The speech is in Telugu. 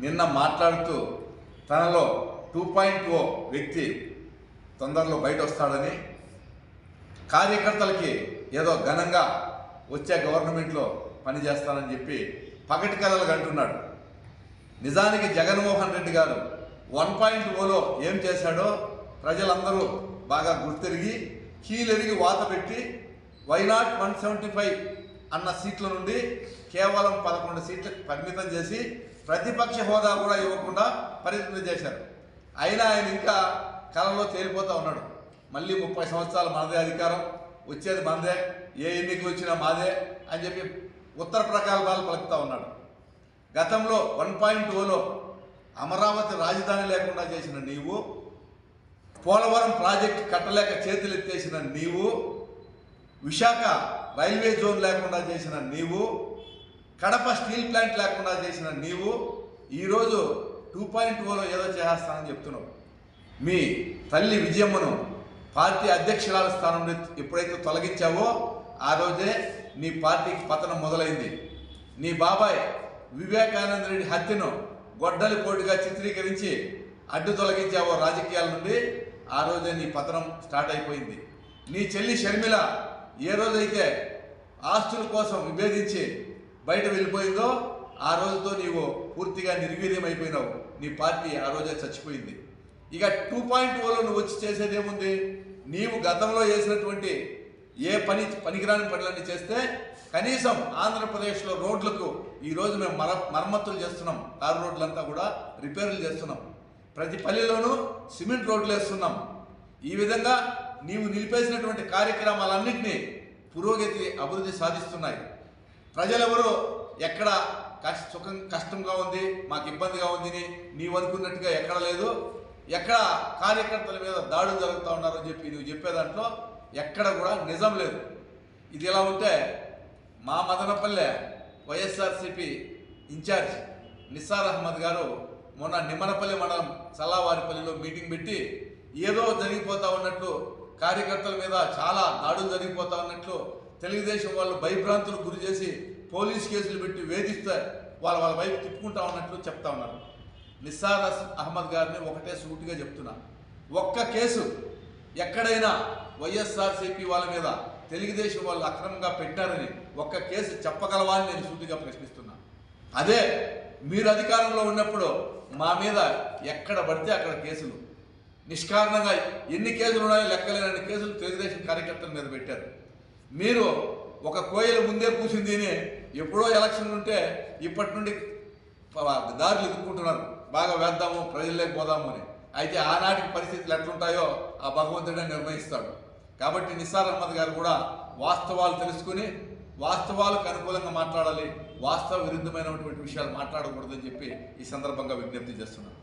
నిన్న మాట్లాడుతూ తనలో టూ పాయింట్ ఓ వ్యక్తి తొందరలో బయట వస్తాడని కార్యకర్తలకి ఏదో ఘనంగా వచ్చే గవర్నమెంట్లో పనిచేస్తానని చెప్పి పగటి కలలు అంటున్నాడు. నిజానికి జగన్మోహన్ రెడ్డి గారు వన్ పాయింట్ ఓలో ఏం చేశాడో ప్రజలందరూ బాగా గుర్తెరిగి కీలెరిగి వాత పెట్టి వైనాట్ వన్ సెవెంటీ ఫైవ్ అన్న సీట్ల నుండి కేవలం పదకొండు సీట్లకు పరిమితం చేసి ప్రతిపక్ష హోదా కూడా ఇవ్వకుండా పరిమితం చేశారు. అయినా ఆయన ఇంకా కలలో తేలిపోతూ ఉన్నాడు. మళ్ళీ ముప్పై సంవత్సరాలు మనదే అధికారం వచ్చేది మనదే ఏ ఎన్నికలు వచ్చినా మాదే అని చెప్పి ఉత్తర ప్రకారాలు పలుకుతూ ఉన్నాడు. గతంలో వన్ పాయింట్ ఓలో అమరావతి రాజధాని లేకుండా చేసిన నీవు పోలవరం ప్రాజెక్ట్ కట్టలేక చేతులెత్తేసిన నీవు విశాఖ రైల్వే జోన్ లేకుండా చేసిన నీవు కడప స్టీల్ ప్లాంట్ లేకుండా చేసిన నీవు ఈరోజు టూ పాయింట్ ఓలో ఏదో చేస్తానని చెప్తున్నావు. మీ తల్లి విజయమ్మను పార్టీ అధ్యక్షురాల స్థానం నుండి ఎప్పుడైతే తొలగించావో ఆ రోజే నీ పార్టీకి పతనం మొదలైంది. నీ బాబాయ్ వివేకానంద రెడ్డి హత్యను గొడ్డలి పోటుగా చిత్రీకరించి అడ్డు తొలగించావో రాజకీయాల నుండి ఆ రోజే నీ పతనం స్టార్ట్ అయిపోయింది. నీ చెల్లి షర్మిల ఏ రోజైతే ఆస్తుల కోసం విభేదించి బయట వెళ్ళిపోయిందో ఆ రోజుతో నీవు పూర్తిగా నిర్వీర్యమైపోయినావు. నీ పార్టీ ఆ రోజే చచ్చిపోయింది. ఇక టూ పాయింట్ ఓలో నువ్వు వచ్చి చేసేదేముంది? నీవు గతంలో చేసినటువంటి ఏ పని పనికిరాని పనులన్నీ చేస్తే కనీసం ఆంధ్రప్రదేశ్లో రోడ్లకు ఈరోజు మేము మర మరమ్మతులు చేస్తున్నాం. కారు రోడ్లంతా కూడా రిపేర్లు చేస్తున్నాం. ప్రతి పల్లెలోనూ సిమెంట్ రోడ్లు వేస్తున్నాం. ఈ విధంగా నీవు నిలిపేసినటువంటి కార్యక్రమాలన్నింటినీ పురోగతి అభివృద్ధి సాధిస్తున్నాయి. ప్రజలెవరూ ఎక్కడ సుఖం కష్టంగా ఉంది మాకు ఇబ్బందిగా ఉంది అని నీవు అనుకున్నట్టుగా ఎక్కడ లేదు. ఎక్కడ కార్యకర్తల మీద దాడులు జరుగుతూ ఉన్నారని చెప్పి నువ్వు చెప్పే దాంట్లో ఎక్కడ కూడా నిజం లేదు. ఇది ఎలా ఉంటే మా మదనపల్లె వైఎస్ఆర్సిపి ఇన్ఛార్జ్ నిస్సార్ అహ్మద్ గారు మొన్న నిమ్మనపల్లి మండలం చల్లావారిపల్లిలో మీటింగ్ పెట్టి ఏదో జరిగిపోతూ ఉన్నట్లు కార్యకర్తల మీద చాలా దాడులు జరిగిపోతా ఉన్నట్లు తెలుగుదేశం వాళ్ళు భయభ్రాంతులకు గురి చేసి పోలీస్ కేసులు పెట్టి వేధిస్తే వాళ్ళ వాళ్ళ వైపు తిప్పుకుంటా ఉన్నట్లు చెప్తా ఉన్నారు. నిస్సార్ అహ్మద్ గారిని ఒకటే సూటిగా చెప్తున్నా. ఒక్క కేసు ఎక్కడైనా వైఎస్ఆర్సీపీ వాళ్ళ మీద తెలుగుదేశం వాళ్ళు అక్రమంగా పెట్టారని ఒక్క కేసు చెప్పగలవా అని నేను సూటిగా ప్రశ్నిస్తున్నా. అదే మీరు అధికారంలో ఉన్నప్పుడు మా మీద ఎక్కడ పడితే అక్కడ కేసులు. నిష్కారణంగా ఎన్ని కేసులు ఉన్నాయో లెక్కలేనన్ని కేసులు తెలుగుదేశం కార్యకర్తల మీద పెట్టారు. మీరు ఒక కోయిల ముందే కూసింది ఎప్పుడో ఎలక్షన్ ఉంటే ఇప్పటి నుండి దారులు ఎదుర్కొంటున్నారు. బాగా వేద్దాము ప్రజల్లోకి పోదాము అని. అయితే ఆనాటికి పరిస్థితులు ఎట్లుంటాయో ఆ భగవంతుడే నిర్ణయిస్తాడు. కాబట్టి నిస్సార్ అహ్మద్ గారు కూడా వాస్తవాలు తెలుసుకుని వాస్తవాలకు అనుకూలంగా మాట్లాడాలి వాస్తవ విరుద్ధమైనటువంటి విషయాలు మాట్లాడకూడదని చెప్పి ఈ సందర్భంగా విజ్ఞప్తి చేస్తున్నాను.